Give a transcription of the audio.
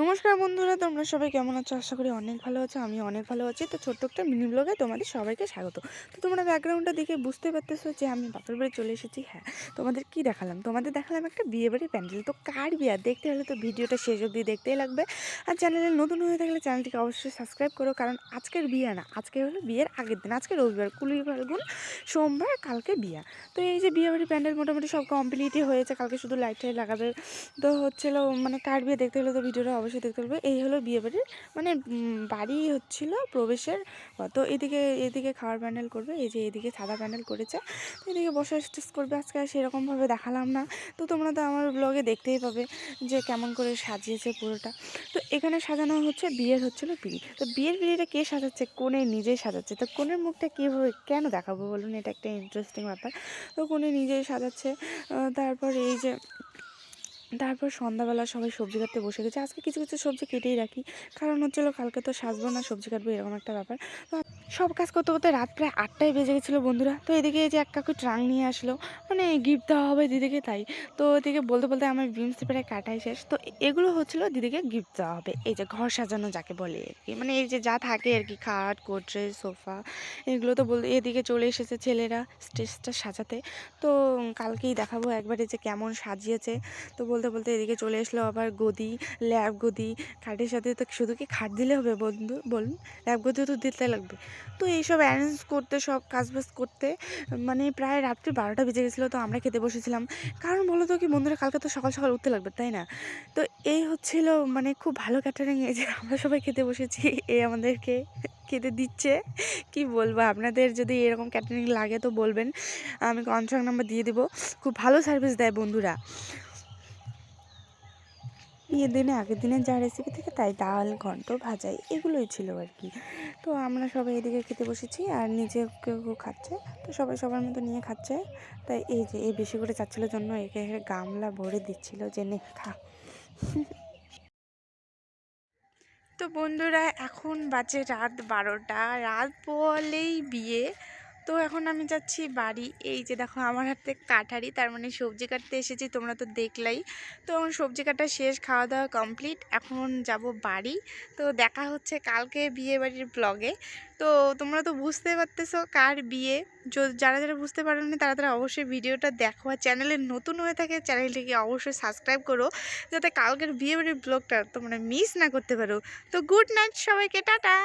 নমস্কার বন্ধুরা, তোমরা সবাই কেমন আছো? আশা করি অনেক ভালো আছো আমি অনেক ভালো আছি। তো ছোট্ট একটা মিনি ব্লগে তোমাদের সবাইকে স্বাগত। তো তোমরা ব্যাকগ্রাউন্ডটা দেখে বুঝতে পারতেছো যে আমি বাপের বাড়ি চলে এসেছি হ্যাঁ। তোমাদের কি দেখালাম? তোমাদের দেখালাম একটা বিয়ে বাড়ির প্যান্ডেল। তো কার বিয়ে? দেখতে হলে তো ভিডিওটা শেষ অবধি দেখতেই লাগবে। আর চ্যানেলে নতুন হয়ে থাকলে চ্যানেলটিকে অবশ্যই সাবস্ক্রাইব করো, কারণ আজকের বিয়ে না, আজকে হলো বিয়ের আগের দিন। আজকে রবিবার কুলি ফাল্গুন সোমবার, কালকে বিয়ে। তো এই যে বিয়ে বাড়ির প্যান্ডেল মোটামুটি সব কমপ্লিটই হয়েছে। কালকে শুধু লাইট লাগাবে। তো হচ্ছিল মানে কার বিয়ে দেখতে হলে তো ভিডিওটা অবশ্যই দেখতে হবে এই হলো বিয়ে বাড়ির মানে বাড়ি হচ্ছিল প্রবেশের তো এদিকে এদিকে খাওয়ার প্যান্ডেল করবে, এই যে এদিকে সাদা প্যান্ডেল করেছে। তো এদিকে বসে স্টেজ করবে, আজকে আর সেরকমভাবে দেখালাম না। তো তোমরা তো আমার ব্লগে দেখতেই পাবে যে কেমন করে সাজিয়েছে পুরোটা। তো এখানে সাজানো হচ্ছে বিয়ের হচ্ছিল পিড়ি। তো বিয়ের পিড়িটা কে সাজাচ্ছে কোনে নিজেই সাজাচ্ছে। তো কোনের মুখটা কীভাবে, কেন দেখাবো বলুন? এটা একটা ইন্টারেস্টিং ব্যাপার। তো কোনে নিজেই সাজাচ্ছে তারপর এই যে তারপর সন্ধ্যাবেলা সবাই সবজি কাটতে বসে গেছে। আজকে কিছু কিছু সবজি কেটেই রাখি। কারণ হচ্ছিল কালকে তো সাজবো না সবজি কাটবো, এরকম একটা ব্যাপার। তো সব কাজ করতে করতে রাত প্রায় আটটায় বেজে গেছিল বন্ধুরা। তো এদিকে যে এক কাকু ট্রাং নিয়ে আসলো মানে গিফট দেওয়া হবে দিদিকে তাই। তো এদিকে বলতে বলতে আমার বিমস প্রায় কাটাই শেষ। তো এগুলো হচ্ছিল দিদিকে গিফট দেওয়া হবে। এই যে ঘর সাজানো যাকে বলে আর কি। মানে এই যে যা থাকে আর কি, খাট কোট্রেস সোফা, এগুলো তো বলতে এদিকে চলে এসেছে ছেলেরা স্টেজটা সাজাতে। তো কালকেই দেখাবো একবারে যে কেমন সাজিয়েছে। তো বলতে বলতে এদিকে চলে আসলো আবার গদি, ল্যাব গদি, খাটের সাথে তো শুধু কি খাট দিলে হবে বন্ধু? বলুন, ল্যাব গদিও তো দিতে লাগবে। তো এইসব অ্যারেঞ্জ করতে, সব কাজবাজ করতে মানে প্রায় রাত্রি বারোটা বেজে গেছিল, তো আমরা খেতে বসেছিলাম। কারণ বলো তো কি, বন্ধুরা কালকে তো সকাল সকাল উঠতে লাগবে, তাই না? তো এই হচ্ছিল মানে খুব ভালো ক্যাটারিং এই যে আমরা সবাই খেতে বসেছি, এ আমাদেরকে খেতে দিচ্ছে। কি বলব, আপনাদের যদি এরকম ক্যাটারিং লাগে তো বলবেন, আমি কন্ট্রাক্ট নাম্বার দিয়ে দেবো। খুব ভালো সার্ভিস দেয় বন্ধুরা। বিয়ের দিনে, আগের দিনের যা রেসিপি থাকে তাই ডাল, ঘন্ট ভাজাই এগুলোই ছিল আর কি। তো আমরা সবাই এদিকে খেতে বসেছি আর নিজে কেউ কেউ খাচ্ছে। তো সবাই সবার মতো নিয়ে খাচ্ছে। তাই এই যে, এই বেশি করে চাচ্ছিলো জন্য একে গামলা ভরে দিচ্ছিল যে, নে, খা। তো বন্ধুরা, এখন বাজে রাত বারোটা। রাত বলেই বিয়ে। তো এখন আমি যাচ্ছি বাড়ি। এই যে দেখো, আমার হাতে কাঠারি, তার মানে সবজি কাটতে এসেছি, তোমরা তো দেখলাই। তো এখন সবজি কাটা শেষ খাওয়া দাওয়া কমপ্লিট এখন যাব বাড়ি। তো দেখা হচ্ছে কালকে বিয়ে বাড়ির ব্লগে তো তোমরা তো বুঝতে পারতেছো কার বিয়ে। যারা যারা বুঝতে পারোনি তারা তারা অবশ্যই ভিডিওটা দেখো। আর চ্যানেলে নতুন হয়ে থাকে, চ্যানেলটিকে অবশ্যই সাবস্ক্রাইব করো, যাতে কালকের বিয়ে বাড়ির ব্লগটা তোমরা মিস না করতে পারো। তো গুড নাইট সবাইকে, টাটা!